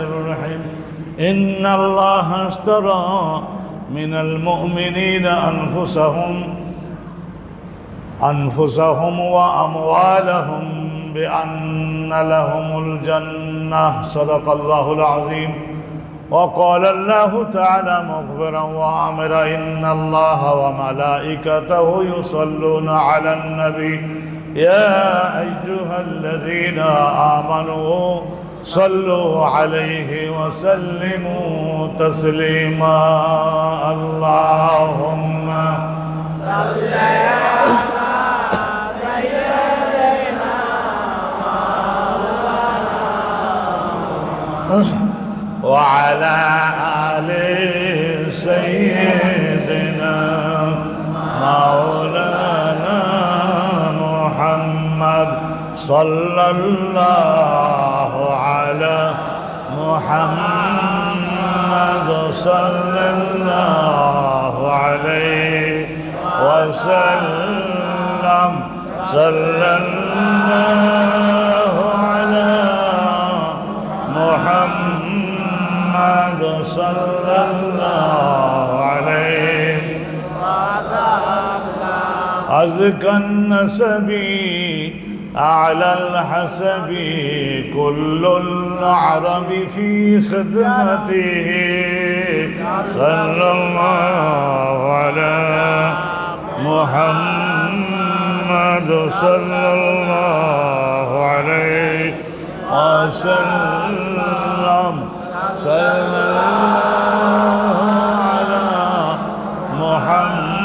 الرحيم. إن الله اشترى من المؤمنين أنفسهم أنفسهم وأموالهم بأن لهم الجنة. صدق الله العظيم. وقال الله تعالى مخبرا وامرا إن الله وملائكته يصلون على النبي. يا أيها الذين آمنوا صلوا عليه وسلموا تسليما. اللهم وعلى آل سيدنا مولانا محمد صلى الله على محمد صلى الله عليه وسلم. صلى الله على محمد صلى الله عليه. أزكى النسب أعلى الحسب كل العرب في خدمته. صلى الله على محمد صلى الله عليه وسلم. صلى الله على محمد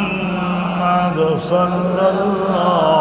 صلى الله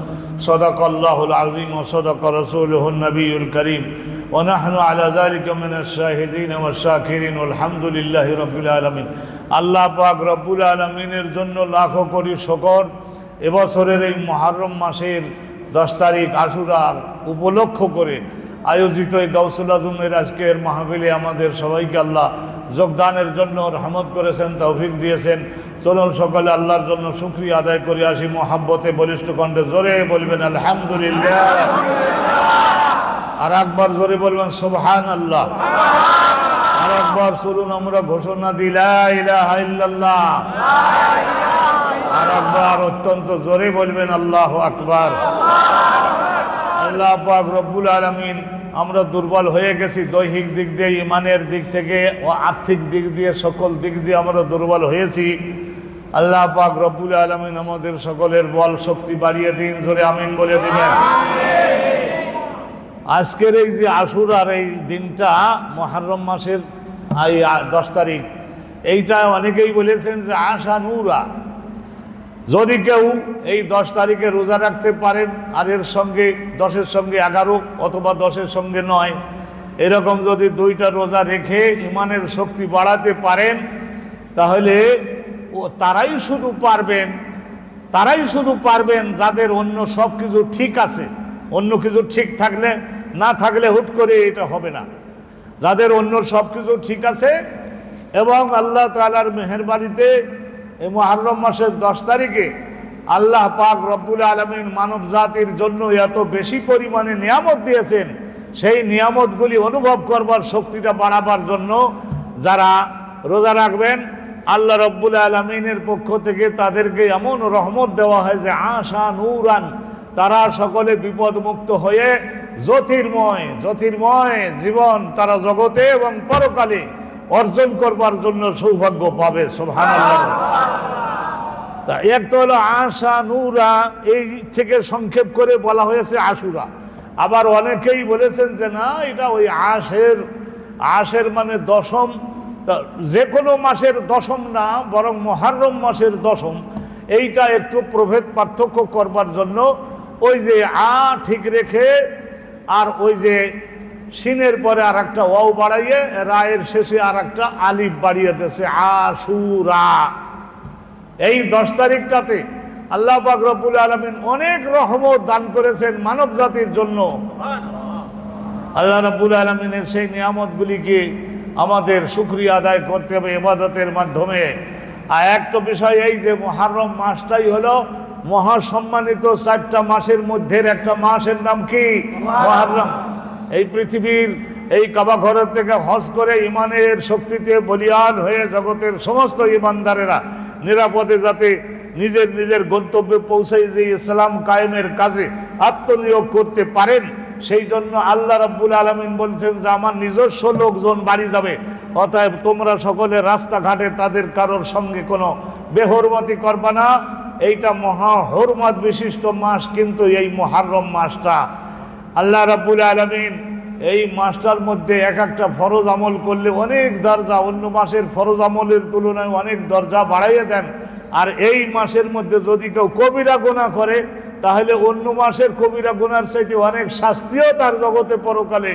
صدق الله العظيم وصدق رسوله النبي الكريم ونحن على ذلك من الشاهدين والشاكرين والحمد لله رب العالمين আল্লাহ পাক রব্বুল আলমিনের জন্য লাখো কোটি শকর এবছরের এই মহারম মাসের দশ তারিখ আশুরার উপলক্ষ করে আয়োজিত এই গাউসুল আজমের আজকের মাহফিলে আমাদের সবাইকে আল্লাহ যোগদানের জন্য রহমত করেছেন তৌফিক দিয়েছেন চলুন সকালে আল্লাহর জন্য শুক্রিয়া আদায় করে আসি মোহাব্বতে বলিষ্ঠ কণ্ঠে। জোরে বলবেন আলহামদুলিল্লাহ। আর একবার জোরে বলবেন সুবহান আল্লাহ আর একবার শুনুন আমরা ঘোষণা দিলাইল্লাহ আর একবার অত্যন্ত জোরে বলবেন আল্লাহ আকবার। আল্লাহ পাক রব্বুল আলমিন আমরা দুর্বল হয়ে গেছি দৈহিক দিক দিয়ে ইমানের দিক থেকে ও আর্থিক দিক দিয়ে সকল দিক দিয়ে আমরা দুর্বল হয়েছি। আল্লাহ পাক রব্বুল আলমিন আমাদের সকলের বল শক্তি বাড়িয়ে দিন, জোরে আমিন বলে দিবেন। আজকের এই যে আশুরার এই দিনটা, মহারম মাসের, এই দশ তারিখ, এইটা অনেকেই বলেছেন যে আশা নুরা। যদি কেউ এই দশ তারিখে রোজা রাখতে পারেন, আর এর সঙ্গে, দশের সঙ্গে এগারো অথবা দশের সঙ্গে নয়, এরকম যদি দুইটা রোজা রেখে ইমানের শক্তি বাড়াতে পারেন, তাহলে ও তারাই শুধু পারবেন, তারাই শুধু পারবেন যাদের অন্য সব কিছু ঠিক আছে। অন্য কিছু ঠিক থাকলে, না থাকলে হুট করে এটা হবে না। যাদের অন্য সব কিছু ঠিক আছে এবং আল্লাহ তালার মেহরবানিতে এই মহারম মাসের দশ তারিখে আল্লাহ পাক রব্বুল আলমিন মানব জাতির জন্য এত বেশি পরিমাণে নিয়ামত দিয়েছেন, সেই নিয়ামতগুলি অনুভব করবার শক্তিটা বাড়াবার জন্য যারা রোজা রাখবেন আল্লাহ রব্বুল আলমিনের পক্ষ থেকে তাদেরকে এমন রহমত দেওয়া হয় যে আশা নূরান, তারা সকলে বিপদমুক্ত হয়ে জ্যোতির্ময় জ্যোতির্ময় জীবন তারা জগতে এবং পরকালে অর্জন করবার জন্য সৌভাগ্য পাবে। তা এক তো হলো আশা নুরা, এই থেকে সংক্ষেপ করে বলা হয়েছে আশুরা। আবার অনেকেই বলেছেন যে না, এটা ওই আশের আশের মানে দশম তা যে কোনো মাসের দশম না বরং মহারম মাসের দশম এইটা একটু প্রভেদ পার্থক্য করবার জন্য ওই যে আ ঠিক রেখে আর ওই যে সিনের পরে আর একটা ওয়াও বাড়াইয়ে রায়ের শেষে আর একটা আলিফ বাড়িয়ে দিয়েছে আশুরা এই দশ তারিখটাতে আল্লাহ পাক রব্বুল আলমিন অনেক রহমত দান করেছেন মানব জাতির জন্য আল্লাহ রাব্বুল আলমিনের সেই নিয়ামতগুলিকে আমাদের শুক্রিয়া আদায় করতে হবে এবাদতের মাধ্যমে। আর এক তো বিষয় এই যে মহারম মাসটাই হলো মহাসম্মানিত চারটা মাসের মধ্যে একটা মাসের নাম কি? মহারম এই পৃথিবীর এই কাবা ঘরের থেকে হজ করে ইমানের শক্তিতে বলিয়ান হয়ে জগতের সমস্ত ইমানদারেরা নিরাপদে যাতে নিজের নিজের গন্তব্যে পৌঁছাই যে ইসলাম কায়েমের কাজে আত্মনিয়োগ করতে পারেন সেই জন্য আল্লাহ রাব্বুল আলমিন বলছেন যে, আমার নিজস্ব লোকজন বাড়ি যাবে। অতএব তোমরা সকলে রাস্তাঘাটে তাদের কারোর সঙ্গে কোনো বেহরমতি করবা না। এইটা মহা হরমত বিশিষ্ট মাস, কিন্তু এই মহারম মাসটা আল্লাহ রাব্বুল আলমিন এই মাসটার মধ্যে এক একটা ফরজ আমল করলে অনেক দরজা, অন্য মাসের ফরজ আমলের তুলনায় অনেক দরজা বাড়াইয়ে দেন। আর এই মাসের মধ্যে যদি কেউ কবিরা গোনা করে তাহলে অন্য মাসের কবিরা গুনার চাইতে অনেক শাস্তিও তার জগতে পরকালে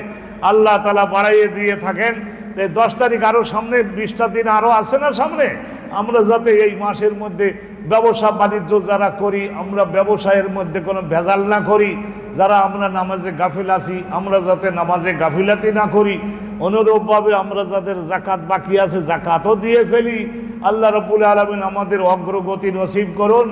আল্লাহ তালা বাড়াইয়ে দিয়ে থাকেন। এই দশ তারিখ আরও সামনে, বিশটা দিন আরও আছে না সামনে? আমরা যাতে এই মাসের মধ্যে ব্যবসা বাণিজ্য যারা করি, আমরা ব্যবসায়ের মধ্যে কোনো ভেজাল না করি, যারা আমরা নামাজে গাফিল আছি, আমরা যাতে নামাজে গাফিলাতি না করি, অনুরূপভাবে আমরা যাদের জাকাত বাকি আছে জাকাতও দিয়ে ফেলি। আল্লাহ রবুল আলমিন আমাদের অগ্রগতি নসিব করুন।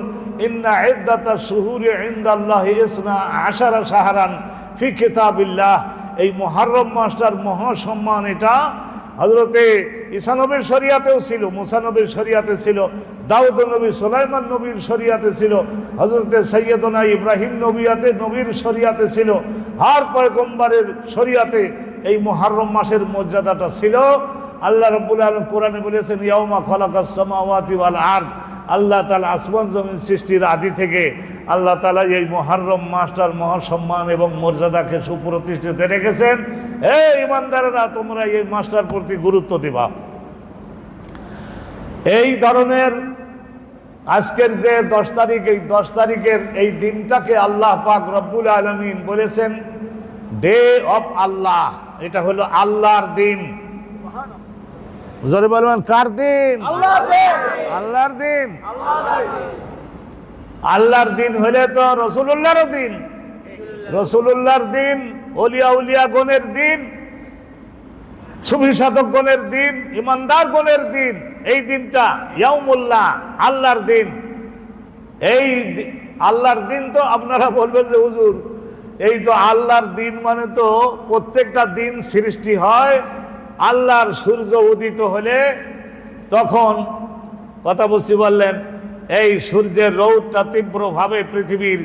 ইন্না ইদ্দাতা শুহুরে ইন্দাল্লাহ ইসনা আশারা সাহারান ফি কিতাবিল্লাহ। এই মহারম মাসটার মহাসম্মান এটা। হজরতে ইসানবীর শরিয়াতেও ছিল মুসানবীর শরিয়াতে ছিল, দাউদ নবী, সোলাইমান নবীর শরিয়াতে ছিল হজরতে সৈয়দনা ইব্রাহিম নবিয়াতে নবীর শরিয়াতে ছিল। হার পয়গম্বরের শরিয়াতে এই মহারম মাসের মর্যাদাটা ছিল। আল্লাহ রব্বুল আলম কোরআনে বলেছেন, ইয়াউমা খলাকাস সামাওয়াতি ওয়াল আল্লাহ তালা আসমান জমিন সৃষ্টির আদি থেকে আল্লাহ তালা এই মহারম মাসটার মহাসম্মান এবং মর্যাদাকে সুপ্রতিষ্ঠিত রেখেছেন। এই ইমানদারেরা তোমরা এই মাস্টার প্রতি গুরুত্ব দিবা। এই ধরনের আজকের যে দশ তারিখ, এই দশ তারিখের এই দিনটাকে আল্লাহ পাক রব্বুল আলমিন বলেছেন ডে অফ আল্লাহ এটা হলো আল্লাহর দিন। জোরে বলবেন কার দিন? আল্লাহর দিন। আল্লাহর দিন? হলে তো রসুল্লাহর দিন। রসুল্লাহর দিন অলিয়া উলিয়া গণের দিন সুফি সাধক গণের দিন ইমানদার গণের দিন এই দিনটা ইয়ামুল্লাহ আল্লাহর দিন। এই আল্লাহর দিন তো আপনারা বলবেন যে হুজুর এই তো আল্লাহর দিন মানে তো প্রত্যেকটা দিন সৃষ্টি হয় আল্লাহর সূর্য উদিত হলে তখন কথা বলছি বললেন, এই সূর্যের রৌদটা তীব্রভাবে পৃথিবীর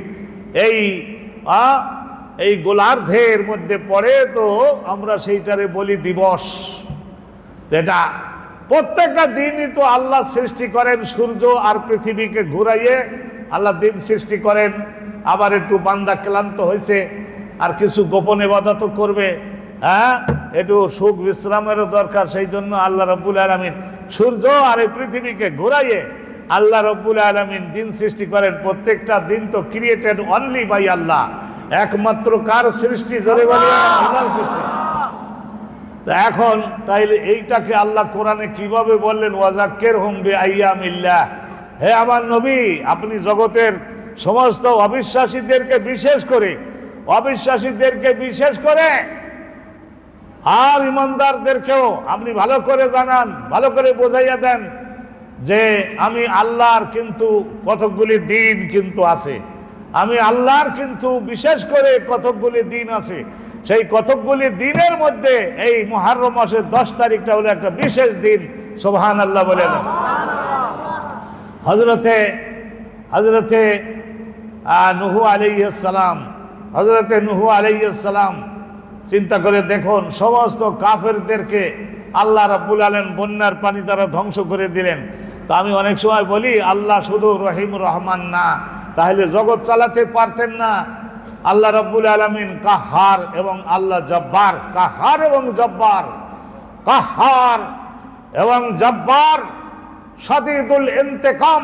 এই এই গোলার্ধের মধ্যে পড়ে তো আমরা সেইটারে বলি দিবস। যেটা প্রত্যেকটা দিনই তো আল্লাহ সৃষ্টি করেন সূর্য আর পৃথিবীকে ঘুরাইয়ে, আল্লাহ দিন সৃষ্টি করেন, আবার একটু বান্দা ক্লান্ত হয়েছে, আর কিছু গোপন এবাদত করবে হ্যাঁ? একটু সুখ বিশ্রামেরও দরকার সেই জন্য আল্লাহ রব্বুল আলমিন সূর্য আর এই পৃথিবীকে ঘুরাইয়ে আল্লাহ রব্বুল আলমিন দিন সৃষ্টি করেন। প্রত্যেকটা দিন তো ক্রিয়েটেড অনলি বাই আল্লাহ। একমাত্র কার সৃষ্টি? ধরে বলি আল্লাহর সৃষ্টি। তা এখন তাইলে এইটাকে আল্লাহ কোরআনে কীভাবে বললেন? ওয়াজাক্কের হোম বে আইয়ামিল্লাহ হে আমার নবী আপনি জগতের সমস্ত অবিশ্বাসীদেরকে বিশেষ করে অবিশ্বাসীদেরকে বিশেষ করে আর ইমানদারদেরকেও আপনি ভালো করে জানান, ভালো করে বোঝাইয়া দেন যে আমি আল্লাহর কিন্তু কতকগুলি দিন কিন্তু আছে। আমি আল্লাহর কিন্তু বিশেষ করে কতকগুলি দিন আছে। সেই কতকগুলি দিনের মধ্যে এই মহারম মাসের দশ তারিখটা হলো একটা বিশেষ দিন। সোহান আল্লাহ বলে হজরতে হজরতে নুহু আলাইসালাম হজরতে নুহু আলাইসালাম চিন্তা করে দেখুন, সমস্ত কাফেরদেরকে আল্লাহ রাব্বুল আলেন বন্যার পানি তারা ধ্বংস করে দিলেন। তো আমি অনেক সময় বলি, আল্লাহ শুধু রহিম রহমান না, তাহলে জগৎ চালাতে পারতেন না। আল্লাহ রব্বুল আলমিন কাহার এবং আল্লাহ জব্বার, কাহার এবং জব্বার, কাহার এবং জব্বার সাদিদুল ইন্তেকাম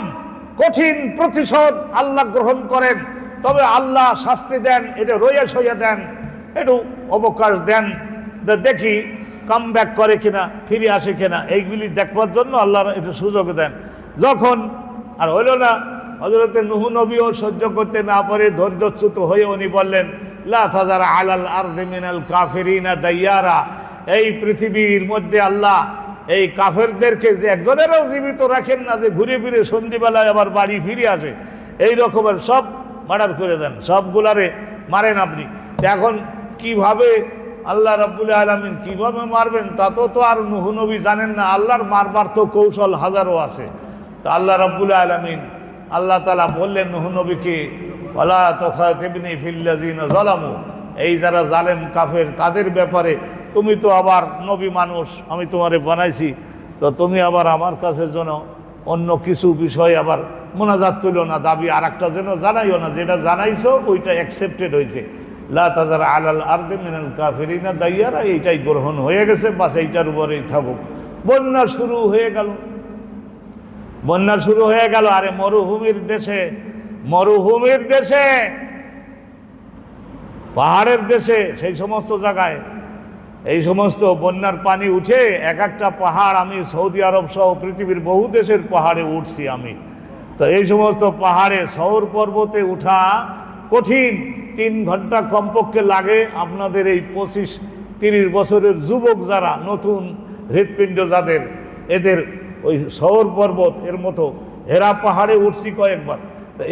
কঠিন প্রতিশোধ আল্লাহ গ্রহণ করেন। তবে আল্লাহ শাস্তি দেন, এটা রয়ে সইয়ে দেন একটু অবকাশ দেন দেখি কাম ব্যাক করে কিনা, ফিরে আসে কিনা, এইগুলি দেখবার জন্য আল্লাহ একটু সুযোগ দেন। যখন, আর হইল না হজরতে নুহু নবীও সহ্য করতে না পারে, ধৈর্যচ্যুত হয়ে উনি বললেন, লা তাজারা আলাল আরদে মিনাল কাফিরিনা দাইয়ারা। এই পৃথিবীর মধ্যে আল্লাহ, এই কাফেরদেরকে যে একজনেরও জীবিত রাখেন না, যে ঘুরে ফিরে সন্ধিবেলায় আবার বাড়ি ফিরে আসে, এই রকমের সব মার্ডার করে দেন, সবগুলারে মারেন আপনি। এখন কীভাবে আল্লাহ রাব্বুল আলমিন কীভাবে মারবেন, তা তো তো আর নুহু নবী জানেন না। আল্লাহর মারবার তো কৌশল হাজারো আছে। তা আল্লাহ রাব্বুল আলমিন আল্লাহ তালা বললেন নবীকে জলামু এই যারা জালেম, কাফের, তাদের ব্যাপারে তুমি তো আবার নবী মানুষ, আমি তোমারে বানাইছি। তো তুমি আবার আমার কাছে যেন অন্য কিছু বিষয় আবার মোনাজাত তুলো না, দাবি আর একটা যেন জানাইও না। যেটা জানাইছো, ওইটা অ্যাকসেপ্টেড হয়েছে লা তাজার আলাল আর্দে মিনাল কাফেরিনা দাইয়ারা, এইটাই গ্রহণ হয়ে গেছে, বাস এইটার উপরেই থাকুক। বন্যা শুরু হয়ে গেল। বন্যা শুরু হয়ে গেল, আরে মরুভূমির দেশে মরুভূমির দেশে, পাহাড়ের দেশে, সেই সমস্ত জায়গায়। এই সমস্ত বন্যার পানি উঠে এক একটা পাহাড় আমি সৌদি আরব সহ পৃথিবীর বহু দেশের পাহাড়ে উঠছি আমি। তো এই সমস্ত পাহাড়ে শহর পর্বতে উঠা কঠিন। তিন ঘণ্টা কমপক্ষে লাগে আপনাদের এই পঁচিশ তিরিশ বছরের যুবক যারা নতুন হৃৎপিণ্ড যাদের এদের ওই শহর পর্বত এর মতো হেরা পাহাড়ে উঠছি কয়েকবার।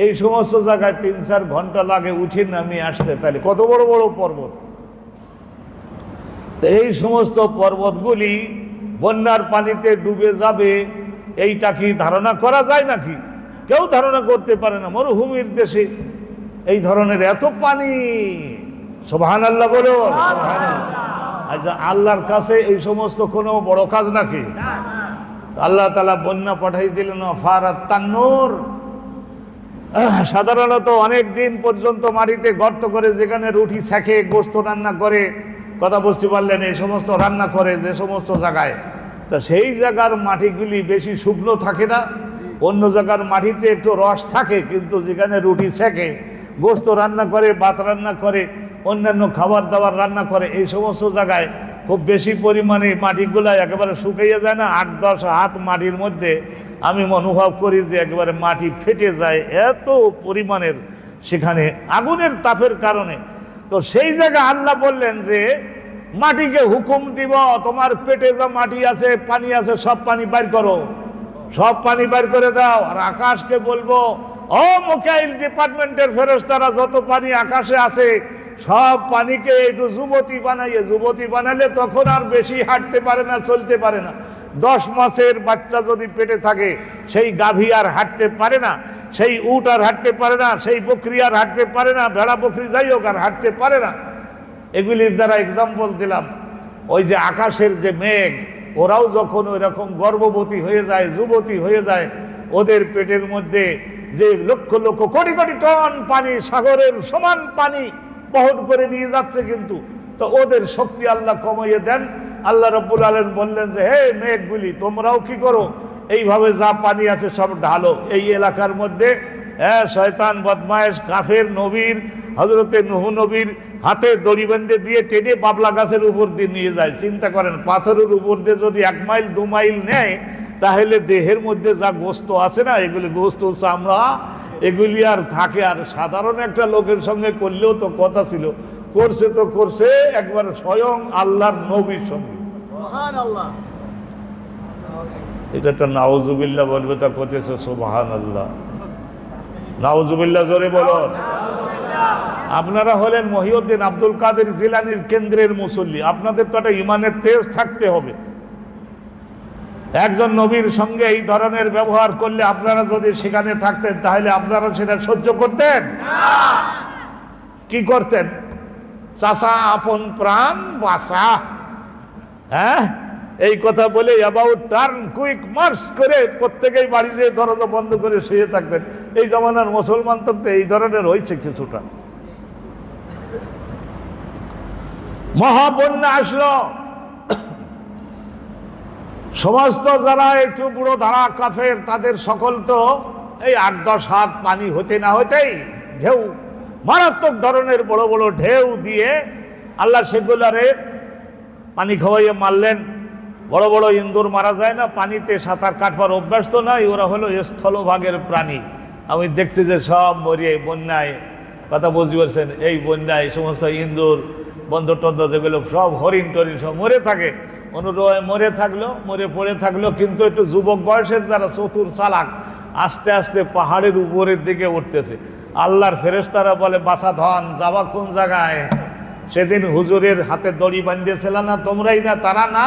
এই সমস্ত জায়গায় তিন চার ঘণ্টা লাগে, উঠে নামিয়ে আসতে। তাহলে কত বড় বড় পর্বত? তো এই সমস্ত পর্বতগুলি বন্যার পানিতে ডুবে যাবে, এইটা কি ধারণা করা যায় নাকি? কেউ ধারণা করতে পারে না। মরুভূমির দেশে এই ধরনের এত পানি। সোভান আল্লাহ বলো আল্লাহর কাছে এই সমস্ত কোনো বড় কাজ নাকি? আল্লাহ তালা বন্যা পাঠাই দিলেন ফারাত তান্নুর। আহ, সাধারণত অনেক দিন পর্যন্ত মাটিতে গর্ত করে যেখানে রুটি শেখে গোস্ত রান্না করে কথা বুঝতে পারলেন এই সমস্ত রান্না করে যে সমস্ত জায়গায়। তা সেই জায়গার মাটিগুলি বেশি শুকনো থাকে না অন্য জায়গার মাটিতে একটু রস থাকে কিন্তু যেখানে রুটি শেখে গোস্ত রান্না করে, ভাত রান্না করে, অন্যান্য খাবার দাবার রান্না করে, এই সমস্ত জায়গায় খুব বেশি পরিমাণে মাটিগুলা একেবারে শুকিয়ে যায় না। আট, দশ হাত মাটির মধ্যে আমি অনুভব করি যে একেবারে মাটি ফেটে যায়, এত পরিমাণের সেখানে আগুনের তাপের কারণে। তো সেই জায়গায় আল্লাহ বললেন যে, মাটিকে হুকুম দিব, তোমার পেটে যা মাটি আছে, পানি আছে, সব পানি বাইর করো। সব পানি বাইর করে দাও, আর আকাশকে বলব ও মোকাইল, ডিপার্টমেন্টের ফেরস্তারা যত পানি আকাশে আছে, সব পানিকে একটু যুবতী বানাইয়ে, যুবতী বানালে তখন আর বেশি হাঁটতে পারে না, চলতে পারে না। দশ মাসের বাচ্চা যদি পেটে থাকে, সেই গাভী আর হাঁটতে পারে না, সেই উট আর হাঁটতে পারে না, সেই বকরি আর হাঁটতে পারে না, ভেড়া বকরি যাই হোক আর হাঁটতে পারে না। এগুলির দ্বারা এক্সাম্পল দিলাম। ওই যে আকাশের যে মেঘ, ওরাও যখন ওই রকম গর্ভবতী হয়ে যায়, যুবতী হয়ে যায়, ওদের পেটের মধ্যে যে লক্ষ লক্ষ কোটি কোটি টন পানি সাগরের সমান পানি বহন করে নিয়ে যাচ্ছে কিন্তু। তো ওদের শক্তি আল্লাহ কমাইয়ে দেন। আল্লাহ রব্বুল আলম বললেন যে, হে মেঘগুলি, তোমরাও কি করো? এইভাবে যা পানি আছে সব ঢালো। এই এলাকার মধ্যে হ্যাঁ শয়তান, বদমায়েশ, কাফের, নবীর হজরতে নহু নবীর হাতে দড়ি বেঁধে দিয়ে টেনে বাবলা গাছের উপর দিয়ে নিয়ে যায়। চিন্তা করেন, পাথরের উপর দিয়ে যদি এক মাইল, দু মাইল নেয় তাহলে দেহের মধ্যে যা গোস্ত আছে না এগুলি গোস্ত চামড়া এগুলি আর থাকে আর সাধারণ একটা লোকের সঙ্গে করলেও তো কথা ছিল। করছে তো করছে একবার স্বয়ং আল্লাহর নবীর সঙ্গে। এটা একটা নাওজুবিল্লা বলবে তা করতেছে সোবাহান আল্লাহ নাওজুবিল্লা জোরে বলুন আপনারা হলেন মহিউদ্দিন আব্দুল কাদের জিলানির কেন্দ্রের মুসল্লি। আপনাদের তো একটা ইমানের তেজ থাকতে হবে। একজন নবীর সঙ্গে এই ধরনের ব্যবহার করলে আপনারা যদি সেখানে থাকতেন তাহলে আপনারা সেটা সহ্য করতেন? কি করতেন? চাষা আপন প্রাণ বাসা হ্যাঁ? এই কথা বলে অ্যাবাউট টার্ন কুইক মার্চ করে প্রত্যেকেই বাড়ি যেয়ে দরজা বন্ধ করে শুয়ে থাকতেন। এই জমানার মুসলমান তো এই ধরনের হয়েছে কিছুটা। মহাবন্যা আসলো। সমস্ত যারা একটু বুড়ো ধারা কাফের, তাদের সকল তো এই আট দশ হাত পানি হতে না হতেই ঢেউ, মারাত্মক ধরনের বড় বড় ঢেউ দিয়ে আল্লাহ সেগুলারে পানি খাওয়াইয়ে মারলেন। বড় বড় ইন্দুর মারা যায় না, পানিতে সাঁতার কাটবার অভ্যাস তো নাই, ওরা হলো স্থলভাগের প্রাণী। আমি দেখছি যে সব মরিয়ে বন্যায় কথা বুঝতে পারছেন, এই বন্যায় সমস্ত ইন্দুর বন্ধ টন্ধ যেগুলো সব হরিণ টরিণ সব মরে থাকে। অনুরোধ মরে থাকল, মরে পড়ে থাকল, কিন্তু একটু যুবক বয়সের যারা চতুর চালাক, আস্তে আস্তে পাহাড়ের উপরের দিকে উঠতেছে। আল্লাহর ফেরেশতারা বলে বাসা ধন, যাবা কোন জায়গায়? সেদিন হুজুরের হাতে দড়ি বাঁধিয়েছিল না, তোমরাই না, তারা না?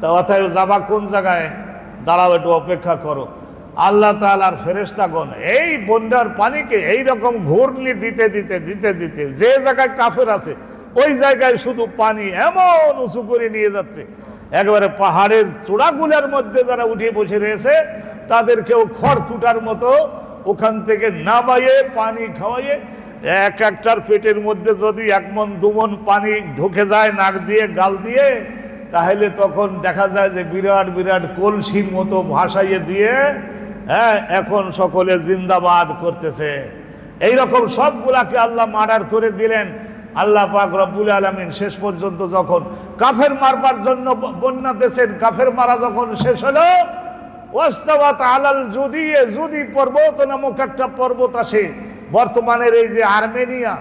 তা অথায় যাবা কোন জায়গায়? দাঁড়াও, একটু অপেক্ষা করো। আল্লাহ তালার ফেরেস্তাগণ এই বন্যার পানিকে এই রকম ঘূর্ণি দিতে দিতে দিতে দিতে, যে জায়গায় কাফের আছে ওই জায়গায় শুধু পানি এমন উঁচু করে নিয়ে যাচ্ছে। একবারে পাহাড়ের চূড়াগুলোর মধ্যে যারা উঠে বসে রয়েছে, তাদেরকেও খড়কুটার মতো ওখান থেকে নামাইয়ে পানি খাওয়াইয়ে এক একটার পেটের মধ্যে যদি এক মন দুমন পানি ঢুকে যায় নাক দিয়ে, গাল দিয়ে, তাহলে তখন দেখা যায় যে বিরাট বিরাট কলসির মতো ভাসাইয়ে দিয়ে হ্যাঁ এখন সকলে জিন্দাবাদ করতেছে। এই রকম সবগুলাকে আল্লাহ মার্ডার করে দিলেন। আল্লাহ পাক রব্বুল আলমিন শেষ পর্যন্ত যখন কাফের মারবার জন্য বন্যা দেশের কাফের মারা যখন শেষ হলো, ওয়াস্তাওয়াত আলাল যদি যদি পর্বত নামক একটা পর্বত আসে বর্তমানের এই যে আর্মেনিয়া,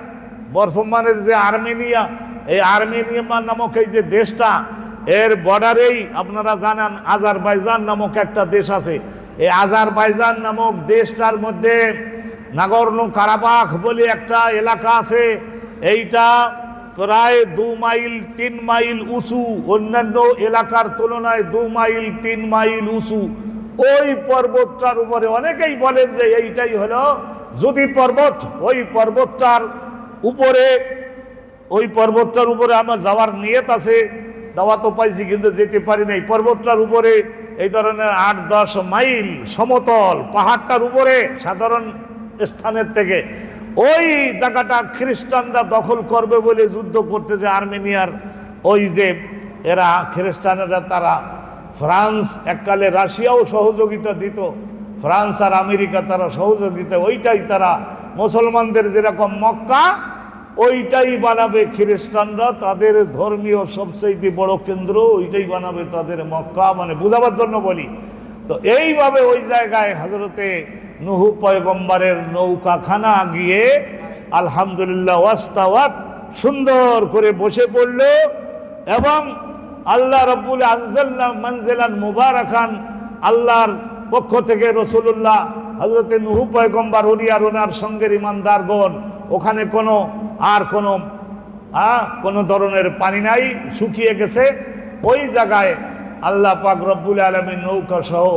বর্তমানের যে আর্মেনিয়া, এই আর্মেনিয়া নামক এই যে দেশটা, এর বর্ডারেই আপনারা জানান আজারবাইজান নামক একটা দেশ আছে। এই আজারবাইজান নামক দেশটার মধ্যে নাগর্ণ কারাবাখ বলে একটা এলাকা আছে। এইটা প্রায় দু মাইল, তিন মাইল উঁচু। অন্যান্য এলাকার তুলনায় দু মাইল, তিন মাইল উঁচু। ওই পর্বতটার উপরে অনেকেই বলেন যে এইটাই হলো যদি পর্বত। ওই পর্বতটার উপরে, ওই পর্বতটার উপরে আমার যাওয়ার নিয়ত আছে দাওয়া তো পাইছি, কিন্তু যেতে পারি নাই। পর্বতটার উপরে এই ধরনের আট, দশ মাইল সমতল, পাহাড়টার উপরে সাধারণ স্থানের থেকে। ওই জায়গাটা খ্রিস্টানরা দখল করবে বলে যুদ্ধ করতে যে আর্মেনিয়ার, ওই যে এরা খ্রিস্টানেরা, তারা ফ্রান্স এককালে রাশিয়াও সহযোগিতা দিত, ফ্রান্স আর আমেরিকা তারা সহযোগিতা, ওইটাই তারা মুসলমানদের যেরকম মক্কা, ওইটাই বানাবে খ্রিস্টানরা, তাদের ধর্মীয় সবচেয়ে বড় কেন্দ্র, ওইটাই বানাবে তাদের মক্কা মানে বুঝাবার জন্য বলি। তো এইভাবে ওই জায়গায় হজরতে নুহু পয়গম্বরের নৌকাখানা গিয়ে আলহামদুলিল্লাহ ওয়াস্তাওয়াত সুন্দর করে বসে পড়ল এবং আল্লাহ রব্বুল আনজাল্লাহ মঞ্জেলান মুবারাকান আল্লাহর পক্ষ থেকে রসুল্লাহ হজরতে নুহু পয়গম্বর আর ওনার সঙ্গের ইমানদারগণ, ওখানে কোনো আর কোনো কোনো ধরনের পানি নাই, শুকিয়ে গেছে। ওই জায়গায় আল্লাহ পাক রব্বুল আলমীর নৌকা সহ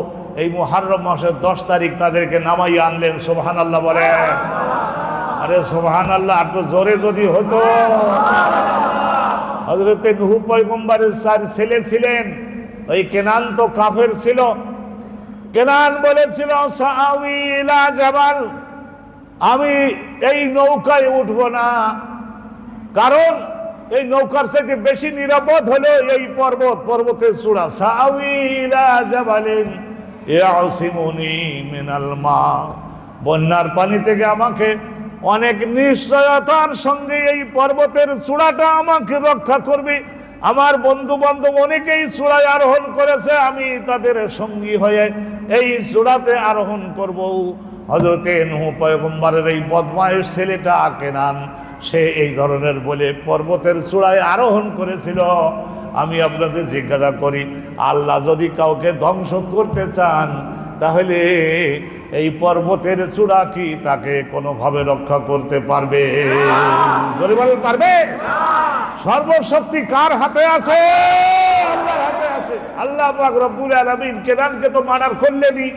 এই মুহাররম মাসের দশ তারিখ তাদেরকে নামাই আনলেন সোহান আল্লাহ বলে। আরে সোহান আল্লাহ একটু জোরে যদি হতো। হজরতে নুহু পয়গম্বরের স্যার ছেলে ছিলেন, ওই কেনান তো কাফের ছিল। কেনান বলেছিল জাবাল, আমি এই নৌকায় উঠব না। কারণ এই নৌকার সাথে বেশি নিরাপদ হলো এই পর্বত, পর্বতের চূড়া। সাউই ইলা জাবালিন মা। বন্যার পানি থেকে আমাকে অনেক নিশ্চয়তার সঙ্গে এই পর্বতের চূড়াটা আমাকে রক্ষা করবে। আমার বন্ধু বান্ধব অনেকেই চূড়ায় আরোহণ করেছে, আমি তাদের সঙ্গী হয়ে এই চূড়াতে আরোহণ করব। হজরতে নুহু পয়গম্বরের এই বদমায়ের ছেলেটা কেনান সে এই ধরনের বলে পর্বতের চূড়ায় আরোহণ করেছিল। আমি আপনাদের জিজ্ঞাসা করি, আল্লাহ যদি কাউকে ধ্বংস করতে চান, তাহলে এই পর্বতের চূড়া কি তাকে কোনোভাবে রক্ষা করতে পারবে? পারবে? সর্বশক্তি কার হাতে আছে? আল্লাহ রব্বুল আলামিন কেনানকে তো মার্ডার করলেনই।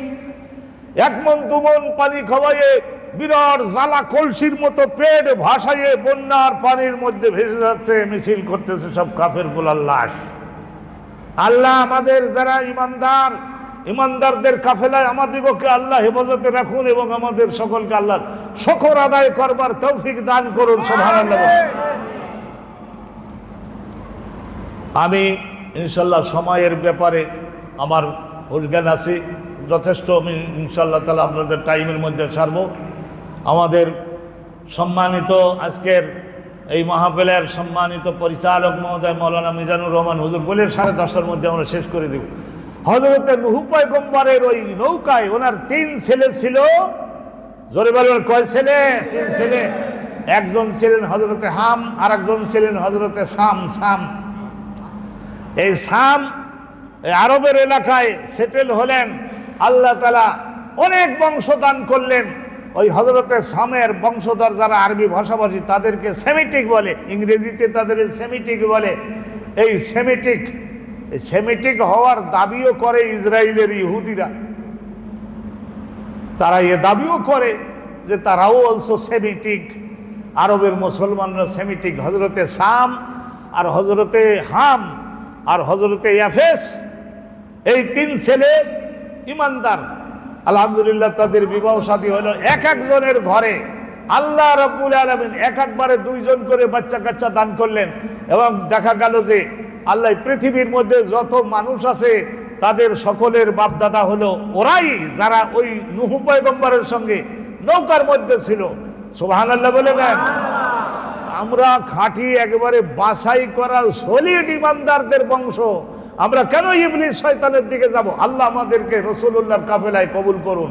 এক মন দুমন পানি খাওয়াইয়ে বিরাট জ্বালা কলসির মতো পেট ভাসাইয়ে বন্যার পানির মধ্যে ভেসে যাচ্ছে, মিছিল করতেছে সব কাফের গোলার লাশ। আল্লাহ আমাদের যারা ইমানদার, ইমানদারদের কাফেলায় আমাদিগকে আল্লাহ হেফাজতে রাখুন এবং আমাদের সকলকে আল্লাহ শকর আদায় করবার তৌফিক দান করুন আমি ইনশাল্লাহ সময়ের ব্যাপারে আমার হুশজ্ঞান আছে, যথেষ্ট আমি ইনশাল্লাহ তালা আপনাদের টাইমের মধ্যে সারব আমাদের সম্মানিত আজকের এই মাহফিলের সম্মানিত পরিচালক মহোদয় মৌলানা মিজানুর রহমান হুজুর বলে সাড়ে দশটার মধ্যে আমরা শেষ করে দেব। হজরতে নুহু পয়গম্বরের ওই নৌকায় ওনার তিন ছেলে ছিল। জোরে বলবেন কয় ছেলে? তিন ছেলে। একজন ছিলেন হজরতে হাম আর একজন ছিলেন হজরতে সাম সাম। এই সাম আরবের এলাকায় সেটেল হলেন। আল্লাহ তালা অনেক বংশদান করলেন। ওই হজরতে সামের বংশধর যারা আরবি ভাষাভাষী, তাদেরকে সেমিটিক বলে, ইংরেজিতে তাদের সেমিটিক বলে। এই সেমিটিক সেমিটিক হওয়ার দাবিও করে ইসরায়েলের ইহুদিরা। তারা এ দাবিও করে যে তারাও অলসো সেমিটিক। আরবের মুসলমানরা সেমিটিক হজরতে সাম আর হজরতে হাম আর হজরতে ইয়াফেস। এই তিন ছেলে ইমানদার। আলহামদুলিল্লাহ, তাদের বিবাহ শাদী হলো এক একজনের ঘরে। আল্লাহ রব্বুল আলমিন এক একবারে দুইজন করে বাচ্চা কাচ্চা দান করলেন এবং দেখা গেল যে আল্লাহ পৃথিবীর মধ্যে যত মানুষ আছে, তাদের সকলের বাপদাদা হলো ওরাই যারা ওই নুহু পয়গম্বরের সঙ্গে নৌকার মধ্যে ছিল। সুবহান আল্লাহ বলে দেন। আমরা খাঁটি একেবারে বাছাই করা সলিড ইমানদারদের বংশ। আমরা কেন ইবলিস শয়তানের দিকে যাব? আল্লাহ আমাদেরকে রসুল্লাহর কাফেলায় কবুল করুন।